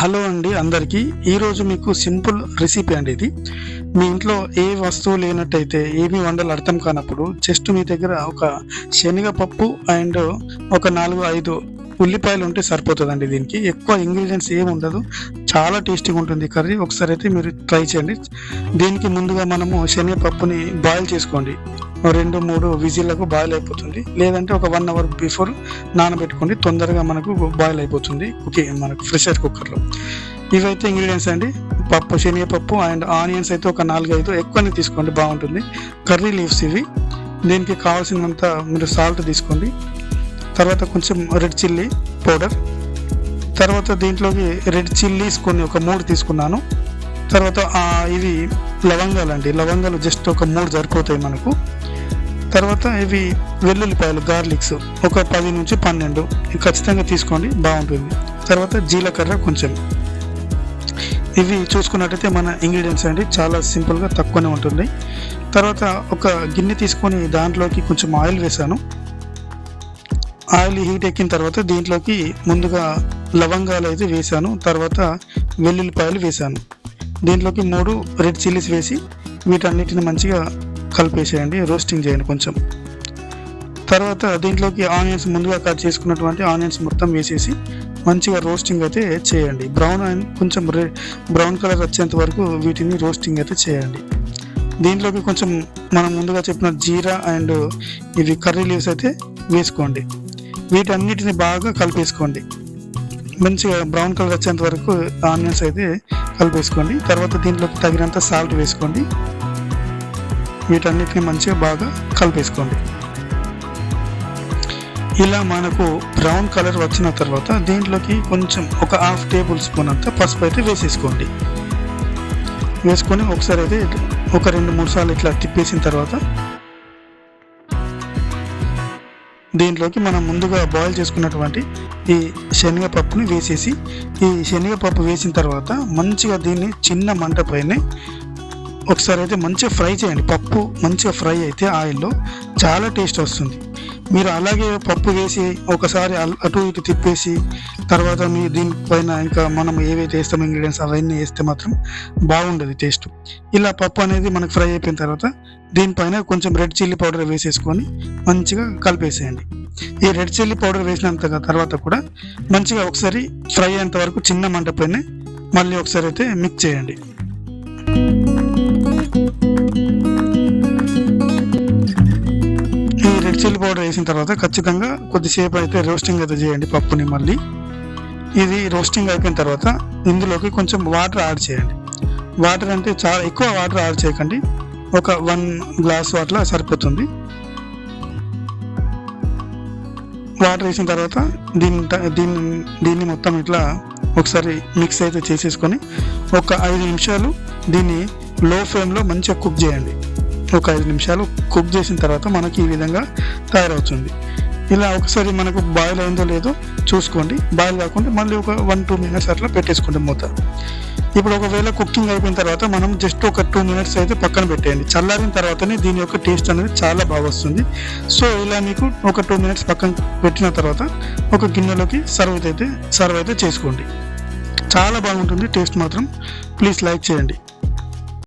Hello అండి అందరికీ. ఈరోజు మీకు సింపుల్ రెసిపీ అండి ఇది. మీ ఇంట్లో ఏ వస్తువు లేనట్టయితే ఏమి వండలు అర్థం కానప్పుడు జస్ట్ మీ దగ్గర ఒక శనగపప్పు అండ్ ఒక నాలుగు ఐదు ఉల్లిపాయలు ఉంటే సరిపోతుందండి దీనికి. ఎక్కువ ఇంగ్రీడియంట్స్ ఏమి ఉండదు. చాలా టేస్టీగా ఉంటుంది కర్రీ. ఒకసారి అయితే మీరు ట్రై చేయండి. దీనికి ముందుగా మనము శనగపప్పుని బాయిల్ చేసుకోండి. రెండు మూడు విజిల్లకు బాయిల్ అయిపోతుంది. లేదంటే ఒక వన్ అవర్ బిఫోర్ నానబెట్టుకోండి తొందరగా మనకు బాయిల్ అయిపోతుంది. ఓకే మనకు ప్రెషర్ కుక్కర్లో ఇవైతే ఇంగ్రీడియంట్స్ అండి. పప్పు శనగపప్పు అండ్ ఆనియన్స్ అయితే ఒక నాలుగు ఐదు ఎక్కువనే తీసుకోండి బాగుంటుంది. కర్రీ లీవ్స్ ఇవి. దీనికి కావాల్సినంత మీరు సాల్ట్ తీసుకోండి. తర్వాత కొంచెం రెడ్ చిల్లీ పౌడర్ తర్వాత దీంట్లోకి రెడ్ చిల్లీస్ కొన్ని ఒక మూడు తీసుకున్నాను. తర్వాత ఇవి లవంగాలు అండి. లవంగాలు జస్ట్ ఒక మూడు సరిపోతాయి మనకు. తర్వాత ఇవి వెల్లుల్లిపాయలు గార్లిక్స్ ఒక పది నుంచి పన్నెండు. ఇవి ఖచ్చితంగా తీసుకోండి బాగుంటుంది. తర్వాత జీలకర్ర కొంచెం. ఇవి చూసుకున్నట్టయితే మన ఇంగ్రీడియంట్స్ అండి చాలా సింపుల్గా తక్కువనే ఉంటుంది. తర్వాత ఒక గిన్నె తీసుకొని దాంట్లోకి కొంచెం ఆయిల్ వేసాను ఆయిల్ హీట్ ఎక్కిన తర్వాత దీంట్లోకి ముందుగా లవంగాలు అయితే వేసాను తర్వాత వెల్లుల్లిపాయలు వేసాను దీంట్లోకి మూడు రెడ్ చిల్లీస్ వేసి వీటన్నిటిని మంచిగా కలిపేసేయండి రోస్టింగ్ చేయండి కొంచెం. తర్వాత దీంట్లోకి ఆనియన్స్ ముందుగా కట్ చేసుకున్నటువంటి ఆనియన్స్ మొత్తం వేసేసి మంచిగా రోస్టింగ్ అయితే చేయండి. బ్రౌన్ అండ్ కొంచెం రె బ్రౌన్ కలర్ వచ్చేంత వరకు వీటిని రోస్టింగ్ అయితే చేయండి. దీంట్లోకి కొంచెం మనం ముందుగా చెప్పిన జీరా అండ్ ఇవి కర్రీ లీవ్స్ అయితే వేసుకోండి. వీటన్నిటిని బాగా కలిపేసుకోండి. మంచిగా బ్రౌన్ కలర్ వచ్చేంత వరకు ఆనియన్స్ అయితే కలిపేసుకోండి తర్వాత దీంట్లోకి తగినంత సాల్ట్ వేసుకోండి. వీటన్నిటిని మంచిగా బాగా కలిపేసుకోండి. ఇలా మనకు బ్రౌన్ కలర్ వచ్చిన తర్వాత దీంట్లోకి కొంచెం ఒక హాఫ్ టేబుల్ స్పూన్ అంత పసుపు అయితే వేసేసుకోండి. వేసుకొని ఒకసారి అయితే ఒక రెండు మూడు సార్లు ఇట్లా తిప్పేసిన తర్వాత దీంట్లోకి మనం ముందుగా బాయిల్ చేసుకున్నటువంటి ఈ శనగపప్పుని వేసేసి ఈ శనగపప్పు వేసిన తర్వాత మంచిగా దీన్ని చిన్న మంట పైనే ఒకసారి అయితే మంచిగా ఫ్రై చేయండి. పప్పు మంచిగా ఫ్రై అయితే ఆయిల్లో చాలా టేస్ట్ వస్తుంది. మీరు అలాగే పప్పు వేసి ఒకసారి అటు ఇటు తిప్పేసి తర్వాత మీ దీనిపైన ఇంకా మనం ఏవైతే వేస్తాం ఇంగ్రీడియంట్స్ అవన్నీ వేస్తే మాత్రం బాగుండదు టేస్ట్ ఇలా పప్పు అనేది మనకు ఫ్రై అయిపోయిన తర్వాత దీనిపైన కొంచెం రెడ్ చిల్లీ పౌడర్ వేసేసుకొని మంచిగా కలిపేసేయండి. ఈ రెడ్ చిల్లీ పౌడర్ వేసినంత తర్వాత కూడా మంచిగా ఒకసారి ఫ్రై అయ్యేంత వరకు చిన్న మంట పైన మళ్ళీ ఒకసారి అయితే మిక్స్ చేయండి. రెడ్ చిల్లీ పౌడర్ వేసిన తర్వాత ఖచ్చితంగా కొద్దిసేపు అయితే రోస్టింగ్ అయితే చేయండి పప్పుని మళ్ళీ. ఇది రోస్టింగ్ అయిపోయిన తర్వాత ఇందులోకి కొంచెం వాటర్ యాడ్ చేయండి. వాటర్ అంటే చాలా ఎక్కువ వాటర్ యాడ్ చేయకండి. ఒక వన్ గ్లాస్ వాటర్ సరిపోతుంది. వాటర్ వేసిన తర్వాత దీన్ని దీన్ని దీన్ని మొత్తం ఇట్లా ఒకసారి మిక్స్ అయితే చేసేసుకొని ఒక ఐదు నిమిషాలు దీన్ని లో ఫ్లేమ్లో మంచిగా కుక్ చేయండి. ఒక ఐదు నిమిషాలు కుక్ చేసిన తర్వాత మనకి ఈ విధంగా తయారవుతుంది. ఇలా ఒకసారి మనకు బాయిల్ అయిందో లేదో చూసుకోండి. బాయిల్ కాకుండా మళ్ళీ ఒక వన్ టూ మినిట్స్ అట్లా పెట్టేసుకోండి మూత ఇప్పుడు ఒకవేళ కుకింగ్ అయిపోయిన తర్వాత మనం జస్ట్ ఒక టూ మినిట్స్ అయితే పక్కన పెట్టేయండి. చల్లారిన తర్వాతనే దీని యొక్క టేస్ట్ అనేది చాలా బాగా వస్తుంది. సో ఇలా మీకు ఒక టూ మినిట్స్ పక్కన పెట్టిన తర్వాత ఒక గిన్నెలోకి సర్వ్ అయితే సర్వ్ అయితే చేసుకోండి. చాలా బాగుంటుంది. టేస్ట్ మాత్రం. ప్లీజ్ లైక్ చేయండి.